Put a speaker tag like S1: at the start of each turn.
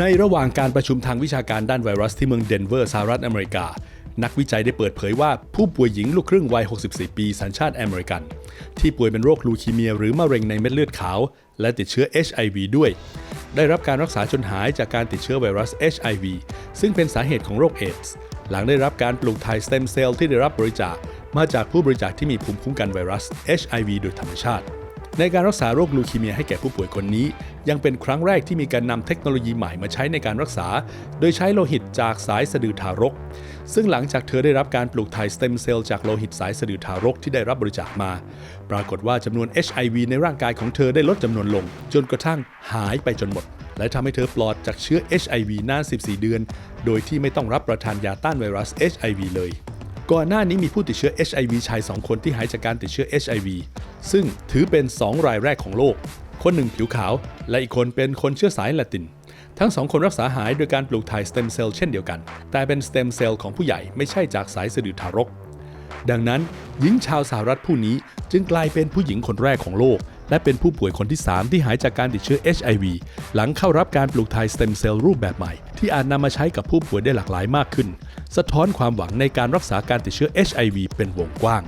S1: ในระหว่างการประชุมทางวิชาการด้านไวรัสที่เมืองเดนเวอร์สหรัฐอเมริกา นักวิจัยได้เปิดเผยว่าผู้ป่วยหญิงลูกครึ่งวัย 64 ปีสัญชาติอเมริกัน ที่ป่วยเป็นโรคลูคีเมียหรือมะเร็งในเม็ดเลือดขาว และติดเชื้อ HIV ด้วย ได้รับการรักษาจนหายจากการติดเชื้อไวรัส HIV ซึ่งเป็นสาเหตุของโรคเอดส์หลังได้รับการปลูกถ่ายสเต็มเซลล์ที่ได้รับบริจาคมาจากผู้บริจาคที่มีภูมิคุ้มกันไวรัส HIV โดยธรรมชาติ ในการรักษาโรคลูคีเมียให้แก่ผู้ป่วยคนนี้ ยังเป็นครั้งแรกที่มีการนำเทคโนโลยีใหม่มาใช้ในการรักษา โดยใช้โลหิตจากสายสะดือทารก ซึ่งหลังจากเธอได้รับการปลูกถ่ายสเต็มเซลล์จากโลหิตสายสะดือทารกที่ได้รับบริจาคมา ปรากฏว่าจำนวน HIV ในร่างกายของเธอได้ลดจำนวนลง จนกระทั่งหายไปจนหมด และทำให้เธอปลอดจากเชื้อ HIV นาน 14 เดือน โดยที่ไม่ต้องรับประทานยาต้านไวรัส HIV เลย ก่อนหน้านี้มีผู้ติดเชื้อ HIV ชาย 2 คนที่หายจากการติดเชื้อ HIV ซึ่งถือเป็น 2 รายแรกของโลก คนหนึ่งผิวขาว และอีกคนเป็นคนเชื้อสายละติน ทั้งสองคนรักษาหายโดยการปลูกถ่ายสเต็มเซลล์เช่นเดียวกัน แต่เป็นสเต็มเซลล์ของผู้ใหญ่ไม่ใช่จากสายสะดือทารก ดังนั้นหญิงชาวสหรัฐผู้นี้จึงกลายเป็นผู้หญิงคนแรกของโลก และเป็นผู้ป่วยคนที่ 3 ที่หายจากการติดเชื้อ HIV หลังเข้ารับการปลูกถ่ายสเต็มเซลล์รูปแบบใหม่ ที่อาจนำมาใช้กับผู้ป่วยได้หลากหลายมากขึ้น สะท้อนความหวังในการรักษาการติดเชื้อ HIV เป็นวงกว้าง